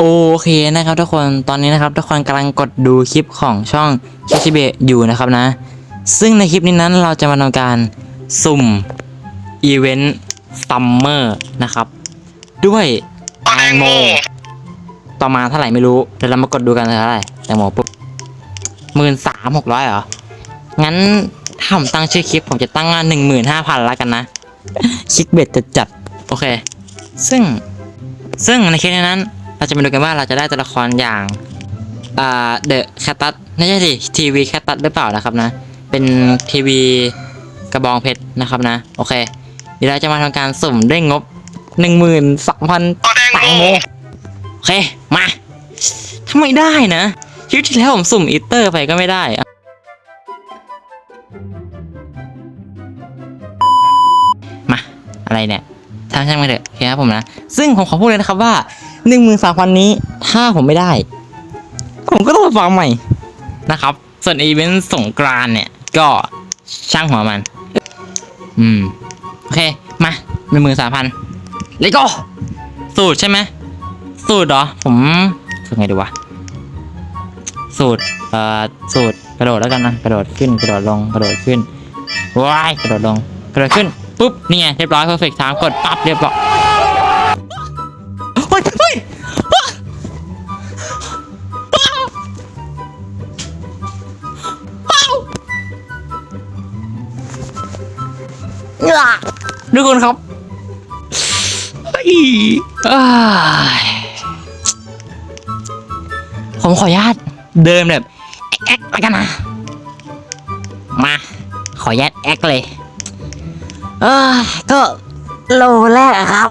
โอเคนะครับทุกคนตอนนี้นะครับทุกคนกำลังกดดูคลิปของช่องคิชิเบะอยู่นะครับนะ ซึ่งในคลิปนี้นั้นเราจะมาทำการสุ่มอีเวนต์ซัมเมอร์นะครับ ด้วยแตงโมต่อมาเท่าไหร่ไม่รู้เดี๋ยวเรามากดดูกันเท่าไหร่แตงโมปุ๊บหมื่นสามหกร้อยเหรอ งั้นถ้าผมตั้งชื่อคลิปผมจะตั้งว่าหนึ่งหมื่นห้าพันล้วกันนะคลิกเบ็ดจะจัดโอเค ซึ่งซึ่งในคลิปนี้นั้น เราจะมาดูกันว่าเราจะได้ตัวละครอย่างอ่าเดอะแคตตัสไม่ใช่สิทีวีแคตตัสหรือเปล่านะครับนะ เป็นทีวีกระบองเพชรนะครับนะ โอเค เดี๋ยวเราจะมาทำการสุ่มด้วยงบหนึ่งหมื่นสองพันแตงโมโอเค มาทำไมได้นะคลิปที่แล้วผมสุ่มอีเตอร์ไปก็ไม่ได้อะมาอะไรเนี่ยช่างช่างมาเถอะโอเคครับผมนะ ซึ่งผมขอพูดเลยนะครับว่า หนึ่งหมื่นสามพันนี้ ถ้าผมไม่ได้ ผมก็ต้องฟังใหม่นะครับ ส่วนอีเวนต์สงกรานเนี่ย ก็ช่างหัวมัน อืม โอเค มาหนึ่งหมื่นสามพันเลยก็สูตรใช่ไหม สูตรเหรอ ผมสูตรไงดีวะ สูตร เอ่อ สูตรกระโดดแล้วกันนะ กระโดดขึ้น กระโดดลง กระโดดขึ้นว้ายกระโดดลง กระโดดขึ้น ปุ๊บ นี่ไง เรียบร้อย perfect time กดปั๊บเรียบร้อย ทุกคนครับเฮ้ยอ้ายผมขออนุญาตเดินแบบแอ๊กๆแล้วกันนะ มา ขออนุญาตแอ๊กเลย เออก็โลแรกครับ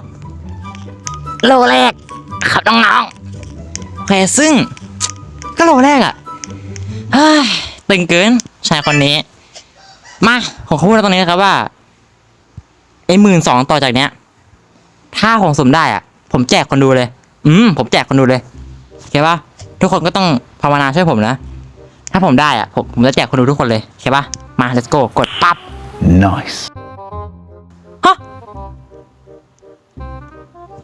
โลแรกครับน้องๆโอเคซึ่ง ก็โลแรกอะเฮ้ยตึงเกินชายคนนี้ มาผมขอพูดตรงนี้นะครับว่า ไอ้หมื่นสองต่อจากเนี้ย ถ้าผมสมได้อะ ผมแจกคนดูเลย อืม ผมแจกคนดูเลยโอเคปะทุกคนก็ต้องภาวนาช่วยผมนะ ถ้าผมได้อะ ผมผมจะแจกคนดูทุกคนเลยโอเคปะมา let's go กดปั๊บ Nice. ฮะ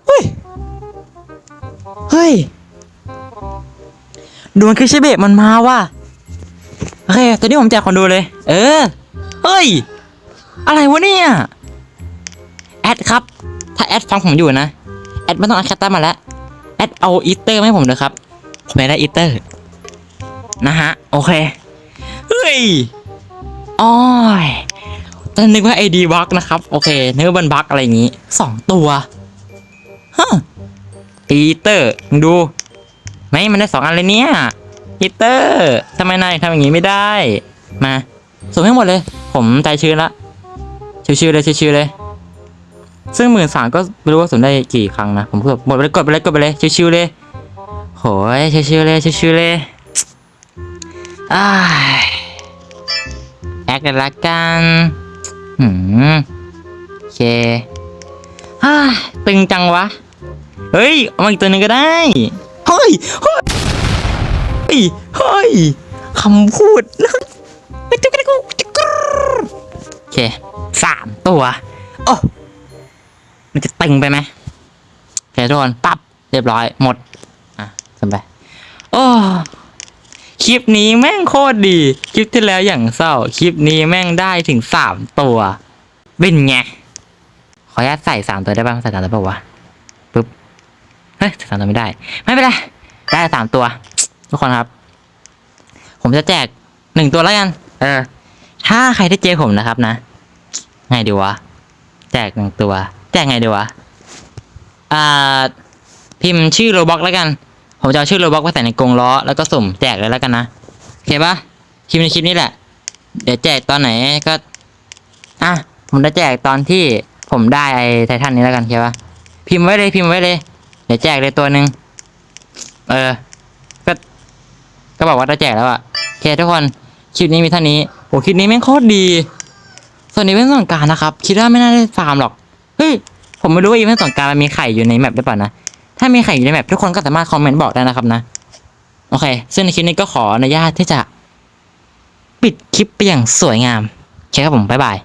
เฮ้ย เฮ้ยดวงคือชิเบะมันมาว่ะโอเคตัวนี้ผมแจกคนดูเลย เออ เฮ้ย อะไรวะเนี่ย แอดครับ ถ้าแอดฟังผมอยู่นะ แอดไม่ต้องเอาแคตตามาแล้ว แอดเอาอีเตอร์ให้ผมเลยครับ ผมได้อีเตอร์ นะฮะ โอเค เฮ้ยอ้อยตอนนึกว่าไอดีบักนะครับ โอเคนึกว่ามันบักอะไรอย่างงี้สองตัวฮะอีเตอร์มึงดู ไม่มันได้สองอันเลยเนี่ยอีเตอร์ทำไมนายทำอย่างงี้ไม่ได้ มาส่งให้หมดเลย ผมใจชื้นละชิวๆเลยชิวๆเลย ซึ่งหมื่นสามก็ไม่รู้ว่าสมได้กี่ครั้งนะ ผมเพิ่งหมดไปเลยกดไปเลยกดไปเลยชิวๆเลยโหยชิวๆเลยชิวๆเลยอ้ายแอคกันละกันหืมโอเคฮ่าตึงจังวะ เฮ้ย เอามาอีกตัวหนึ่งก็ได้ เฮ้ย เฮ้ย เฮ้ยเฮ้ยคำพูดนะโอเคสามตัวโอ้มันจะ ตึงไปไหมโอเคทุกคนปั๊บเรียบร้อยหมด อะขึ้นไป โอ้คลิปนี้แม่งโคตรดี คลิปที่แล้วอย่างเศร้า คลิปนี้แม่งได้ถึงสามตัวเป็นไง ขออนุญาตใส่สามตัวได้ป่ะใส่สามตัวป่าวะปึ๊บ เฮ้ยใส่สามตัวไม่ได้ ไม่เป็นไร ได้สามตัว ทุกคนครับ ผมจะแจกหนึ่งตัวแล้วกัน เออ ถ้าใครได้เจอผมนะครับนะ ไงดีวะ แจกหนึ่งตัว แจกไงดีวะ อ่า พิมพ์ชื่อโรบ็อกแล้วกัน ผมจะเอาชื่อโรบ็อกไปใส่ในกรงล้อ แล้วก็สุ่มแจกเลยแล้วกันนะโอเคปะพิมพ์ในคลิปนี้แหละ เดี๋ยวแจกตอนไหนก็ อะ ผมจะแจกตอนที่ผมได้ไอ้ไททันนี้แล้วกันโอเคปะพิมพ์ไว้เลยพิมพ์ไว้เลย เดี๋ยวแจกเลยตัวหนึ่งเออ ก็ ก็บอกว่าจะแจกแล้วอะโอเคทุกคน คลิปนี้มีเท่านี้โอ้คลิปนี้แม่งโคตรดี ส่วนอีเวนต์สงการนะครับ คิดว่าไม่น่าได้ฟาร์มหรอก เฮ้ยผมไม่รู้ว่าอีเวนต์สงการมันมีไข่อยู่ในแมปหรือเปล่านะ ถ้ามีไข่อยู่ในแมปทุกคนก็สามารถคอมเมนต์บอกได้นะครับนะ โอเค ซึ่งในคลิปนี้ก็ขออนุญาตที่จะ ปิดคลิปไปอย่างสวยงามโอเคครับผมบ๊ายบาย